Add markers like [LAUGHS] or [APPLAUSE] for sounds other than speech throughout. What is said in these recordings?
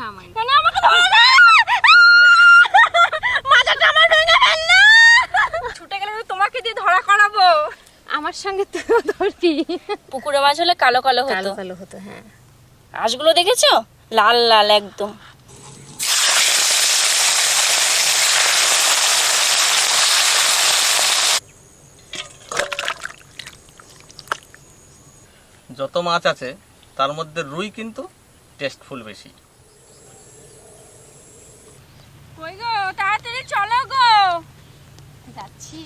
নামাই কেন আমাকে ধরে না! মাথাটা আমার ভেঙে ফেলল ছুটে গেলে তোমাকে দিয়ে ধরা করাবো। আমার সঙ্গে তুইও ধরবি। পুকুরে মাছ হলে কালো কালো হতো। কালো কালো হতো হ্যাঁ। হাঁসগুলো দেখেছ? লাল লাল একদম। যত মাছ আছে তার মধ্যে রুই কিন্তু টেস্টফুল বেশি। কই গো? তাড়াতাড়ি চলো গো। যাচ্ছি।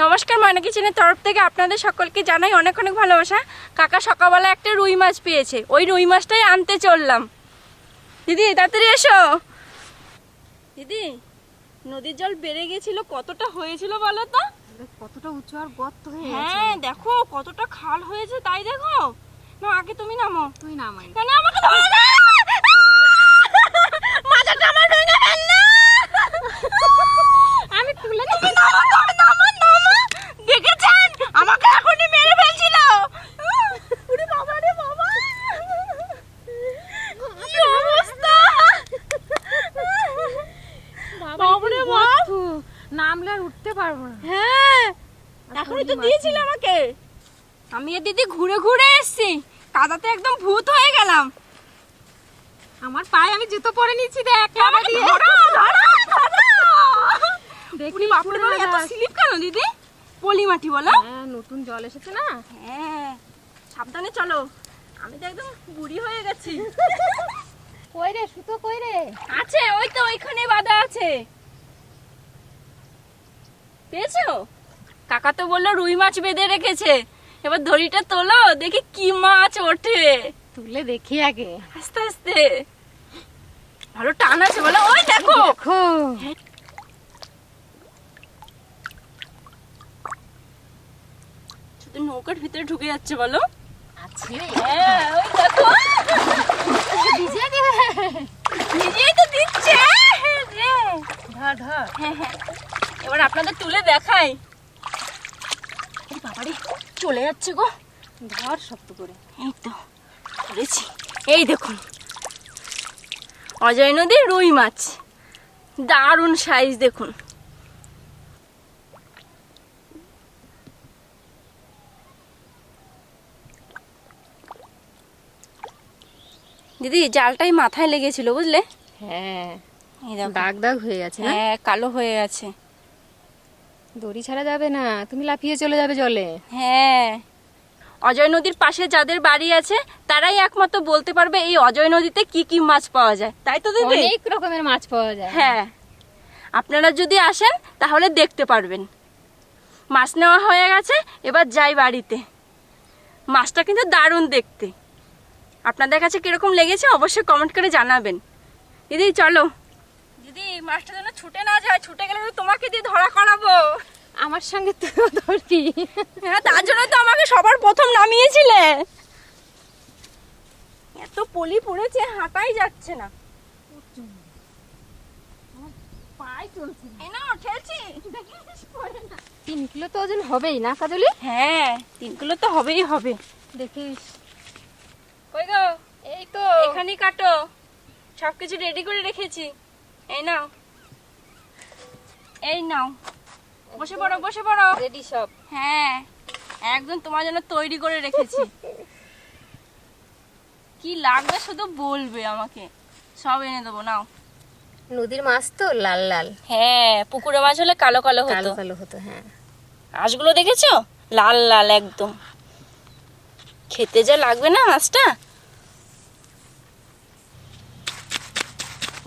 নমস্কার ময়না কিচেনের তরফ থেকে আপনাদের সকলকে জানাই অনেক অনেক ভালোবাসা। কাকা সকালবেলা একটা রুই মাছ পেয়েছে। ওই রুই মাছটাই আনতে চললাম। দিদি তাড়াতাড়ি এসো। দিদি নদীর জল বেড়ে গেছিল কতটা হয়েছিল বলো তো? কতটা উঁচু আর গর্ত হয়ে গেছে। হ্যাঁ দেখো কতটা খাল হয়েছে তাই দেখো। না আগে তুমি নামো। তুই নামাই। কেন আমাকে ধরে না মাথাটা আমার ভেঙে ফেলল আমি তুলে তুমি নামো, নামো, নামো, নামো। দেখেছেন আমাকে এখনই মেরে ফেলছিল ওরে বাবা রে বাবা কি অবস্থা বাবারে বাপ। নামলে আর উঠতে পারব না হ্যাঁ এখনই তো দিয়েছিল আমাকে আমি আর দিদি ঘুরে ঘুরে এসেছি। কাদাতে একদম ভূত হয়ে গেলাম। আমার পায়ে আমি জুতো পরে নিচ্ছি দেখ। কাদা দিয়ে। দেখি বাপরে বাবা, এত স্লিপ কেন দিদি? পলি মাটি বলো। হ্যাঁ নতুন জল এসেছে না? হ্যাঁ। সাবধানে চলো। আমি তো একদম বুড়ি হয়ে গেছি। কই রে সুতো কই রে? আছে ওই তো ওইখানে বাঁধা আছে। পেয়েছ? কাকা তো বলল রুই মাছ বেঁধে রেখেছে। এবার দড়িটা তোলো দেখি কি মাছ ওঠে। তুলে দেখি আগে। আস্তে আস্তে। ভালো টান আছে বলো। ওই দেখো। দেখো। শুধু নৌকার ভিতরে ঢুকে যাচ্ছে বলো। আছে। হ্যাঁ ওই দেখো। ভিজে দিবে? নিজেই তো দিচ্ছে। ধর ধর। হ্যাঁ হ্যাঁ। এবার আপনাদের তুলে দেখাই। বাবারে। চলে যাচ্ছে গো। ধর শক্ত করে। এই তো ধরেছি। এই দেখুন অজয় নদীর রুই মাছ। দারুণ সাইজ দেখুন। দিদি জালটাই মাথায় লেগেছিল বুঝলে? হ্যাঁ দাগ দাগ হয়ে গেছে হ্যাঁ কালো হয়ে আছে দড়ি ছাড়া যাবে না তুমি লাফিয়ে চলে যাবে জলে। হ্যাঁ। অজয় নদীর পাশে যাদের বাড়ি আছে তারাই একমাত্র বলতে পারবে এই অজয় নদীতে কি কি মাছ পাওয়া যায়। তাই তো দিদি? অনেক রকমের মাছ পাওয়া যায়। হ্যাঁ। আপনারা যদি আসেন তাহলে দেখতে পারবেন। মাছ নেওয়া হয়ে গেছে এবার যাই বাড়িতে। মাছটা কিন্তু দারুণ দেখতে। আপনাদের কাছে কীরকম লেগেছে অবশ্যই কমেন্ট করে জানাবেন। দিদি চলো। দিদি মাছটা যেন ছুটে না যায় ছুটে গেলে তো তোমাকে দিয়ে ধরা করাবো। আমার সঙ্গে তুইও ধরবি। হ্যাঁ তার জন্য তো আমাকে সবার প্রথম নামিয়েছিলে। এত পলি পড়েছে হাঁটাই যাচ্ছে না। পায়ে চলছে এই না তিন কিলো তো ওজন হবেই না কাজলি? হ্যাঁ তিন কিলো তো হবেই হবে। দেখিস। কই গো? এই তো। এখানেই কাটো। সব কিছু রেডি করে রেখেছি। এই নাও। এই নাও। বসে পড়ো বসে পড়ো। রেডি সব। হ্যাঁ একদম তোমার জন্য তৈরি করে রেখেছি। কি লাগবে শুধু বলবে আমাকে। সব এনে দেবো নাও। নদীর মাছ তো লাল লাল। হ্যাঁ পুকুরে মাছ হলে কালো কালো কালো হতো। কালো হতো হ্যাঁ। মাছগুলো দেখেছ? লাল লাল একদম। খেতে যা লাগবে না মাছটা?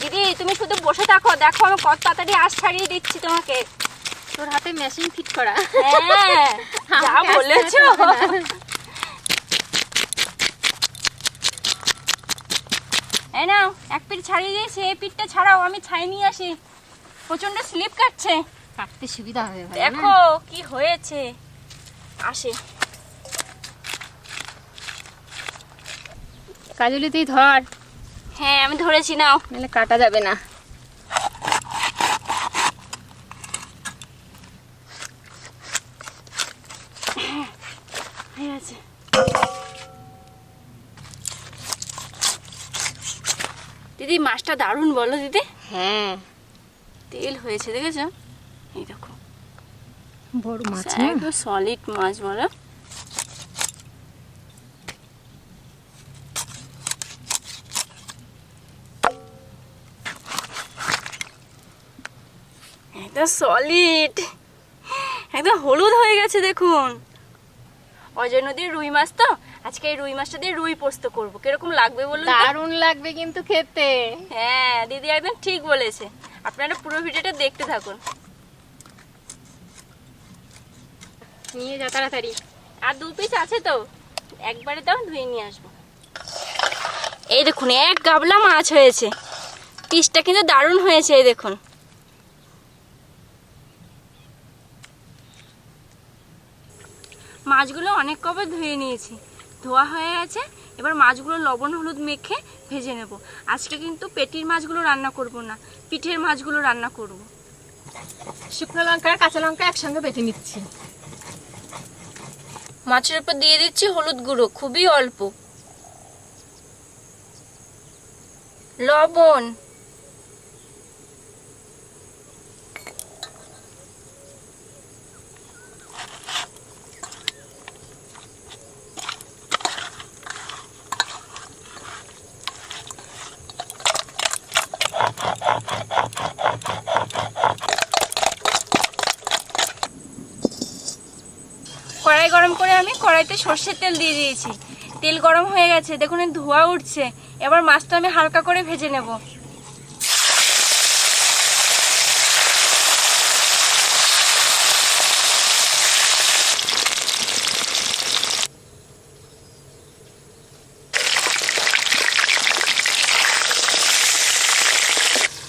দিদি তুমি শুধু বসে থাকো দেখো আমি কত তাড়াতাড়ি আশ ছাড়িয়ে দিচ্ছি তোমাকে। তোর হাতে মেশিন ফিট করা। হ্যাঁ [LAUGHS] যা বলেছ। এই নাও এক পিঠ ছাড়িয়ে দিয়েছি এই পিঠটা ছাড়াও আমি ছাই নিয়ে আসি। প্রচণ্ড স্লিপ কাটছে। কাটতে সুবিধা হবে দেখো কি হয়েছে। আসে। কাজলিতেই ধর। হ্যাঁ আমি ধরেছি নাও। নাহলে কাটা যাবে না। আছে দিদি মাছটা দারুণ বলো দিদি। হ্যাঁ। তেল হয়েছে দেখেছ? এই দেখো। বড় মাছ একদম সলিড মাছ বলো। একদম সলিড একদম হলুদ হয়ে গেছে দেখুন। অজয় নদীর রুই মাছ তো? আজকে এই রুই মাছটা দিয়ে রুই পোস্ত করব। কীরকম লাগবে বলুন? দারুণ লাগবে কিন্তু খেতে। হ্যাঁ দিদি একদম ঠিক বলেছে। আপনারা পুরো ভিডিওটা দেখতে থাকুন। নিয়ে যা তাড়াতাড়ি। আর দু পিস আছে তো। একবারে দাও ধুয়ে নিয়ে আসব। এই দেখুন এক গাবলা মাছ হয়েছে। পিসটা কিন্তু দারুণ হয়েছে এই দেখুন। মাছগুলো অনেক কবার ধুয়ে নিয়েছি। ধোয়া হয়ে গেছে, এবার মাছগুলো লবণ হলুদ মেখে ভেজে নেব। আজকে কিন্তু পেটির মাছগুলো রান্না করব না, পিঠের মাছগুলো রান্না করব। শুকনো লঙ্কা আর কাঁচা লঙ্কা একসঙ্গে বেটে নিচ্ছি। মাছের উপর দিয়ে দিচ্ছি হলুদ গুঁড়ো, খুবই অল্প। লবণ কড়াই গরম করে আমি কড়াইতে সর্ষের তেল দিয়ে দিয়েছি। তেল গরম হয়ে গেছে, দেখুন ধোঁয়া উঠছে। এবার মাছটা আমি হালকা করে ভেজে নেব।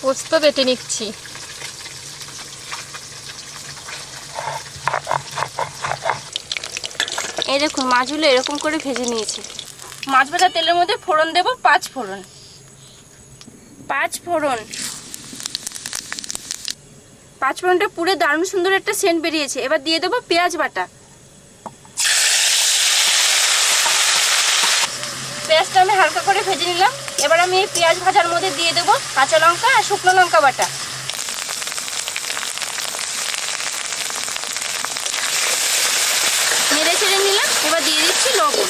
পোস্ত বেটে নিচ্ছি। এই দেখুন, মাছগুলো এরকম করে ভেজে নিয়েছি। মাছ ভাজা তেলের মধ্যে ফোড়ন দেব, পাঁচ ফোড়ন। পাঁচ ফোড়ন। পাঁচ ফোড়নটা পুরো দারুণ সুন্দর একটা সেন্ট বেরিয়েছে। এবার দিয়ে দেবো পেঁয়াজ বাটা। পেঁয়াজটা আমি হালকা করে ভেজে নিলাম। এবার আমি এই পেঁয়াজ ভাজার মধ্যে দিয়ে দেবো কাঁচা লঙ্কা আর শুকনো লঙ্কা বাটা নেড়ে ছেড়ে নিলাম এবার দিয়ে দিচ্ছি লবণ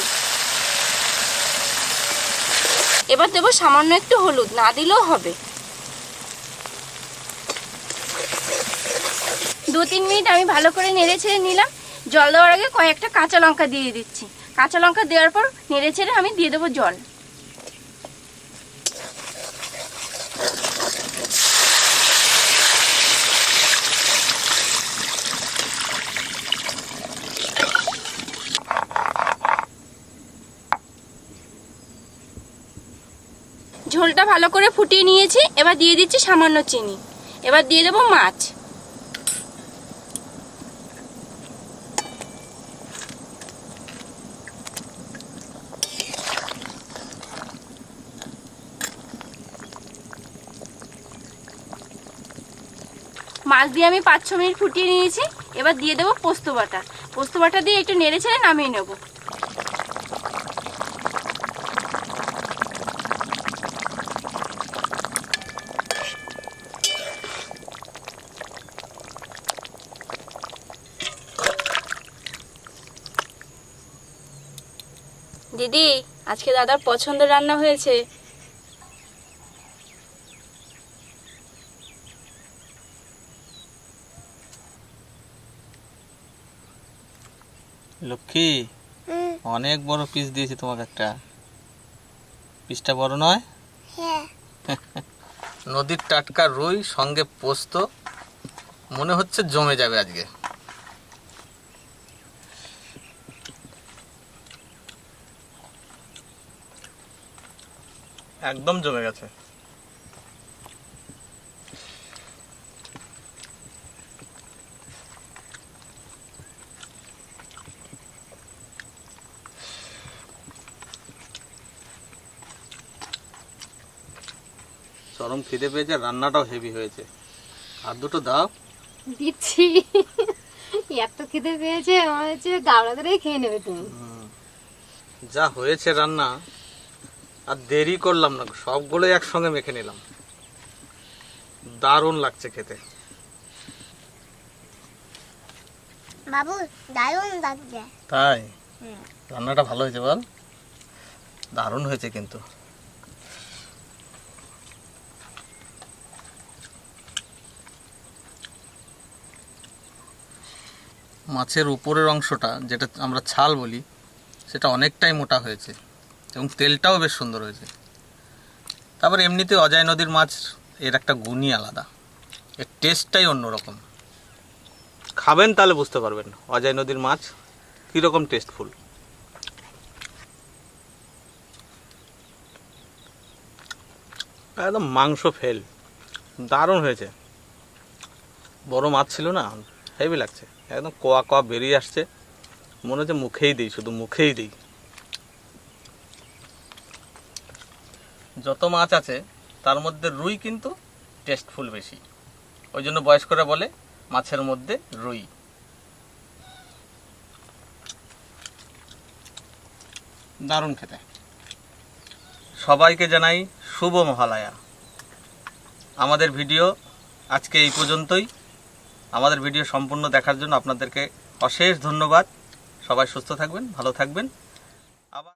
এবার দেবো সামান্য একটু হলুদ, না দিলেও হবে। দু তিন মিনিট আমি ভালো করে নেড়ে ছেড়ে নিলাম। জল দেওয়ার আগে কয়েকটা কাঁচা লঙ্কা দিয়ে দিচ্ছি। কাঁচা লঙ্কা দেওয়ার পর নেড়ে ছেড়ে আমি দিয়ে দেবো জল। ঝোলটা ভালো করে ফুটিয়ে নিয়েছি। এবার দিয়ে দিচ্ছি সামান্য চিনি। এবার দিয়ে দেবো মাছ। মাছ দিয়ে আমি পাঁচ ছ মিনিট ফুটিয়ে নিয়েছি। এবার দিয়ে দেবো পোস্ত বাটা। পোস্ত বাটা দিয়ে একটু নেড়ে ছেড়ে নামিয়ে নেব দিদি আজকে দাদার পছন্দ রান্না হয়েছে। লক্ষ্মী অনেক বড় পিস দিয়েছি তোমাকে একটা। পিসটা বড় নয়? নদীর টাটকা রুই সঙ্গে পোস্ত। মনে হচ্ছে জমে যাবে আজকে। একদম জমে গেছে। চরম খিদে পেয়েছে রান্নাটাও হেভি হয়েছে। আর দুটো দাও। দিচ্ছি। এত খেতে পেয়েছে আমার হচ্ছে গাবলা ধরেই খেয়ে নেবে তুমি। যা হয়েছে রান্না আর দেরি করলাম না সবগুলো একসঙ্গে মেখে নিলাম। দারুণ লাগছে খেতে। বাবু দারুণ লাগছে। তাই? রান্নাটা ভালো হয়েছে বল। দারুণ হয়েছে কিন্তু। মাছের উপরের অংশটা যেটা আমরা ছাল বলি সেটা অনেকটাই মোটা হয়েছে। এবং তেলটাও বেশ সুন্দর হয়েছে। তারপর এমনিতে অজয় নদীর মাছ এর একটা গুণই আলাদা। এর টেস্টটাই অন্যরকম। খাবেন তাহলে বুঝতে পারবেন অজয় নদীর মাছ কীরকম টেস্টফুল একদম মাংস ফেল। দারুণ হয়েছে। বড় মাছ ছিল না হেভি লাগছে। একদম কোয়া কোয়া বেরিয়ে আসছে। মনে হচ্ছে মুখেই দিই, শুধু মুখেই দিই। যত মাছ আছে, তার মধ্যে রুই কিন্তু টেস্টফুল বেশি। ওই জন্য বয়স্করা বলে মাছের মধ্যে রুই। দারুণ খেতে। সবাইকে জানাই শুভ মহালয়া। আমাদের ভিডিও আজকে এই পর্যন্তই। আমাদের ভিডিও সম্পূর্ণ দেখার জন্য আপনাদেরকে অশেষ ধন্যবাদ। সবাই সুস্থ থাকবেন, ভালো থাকবেন।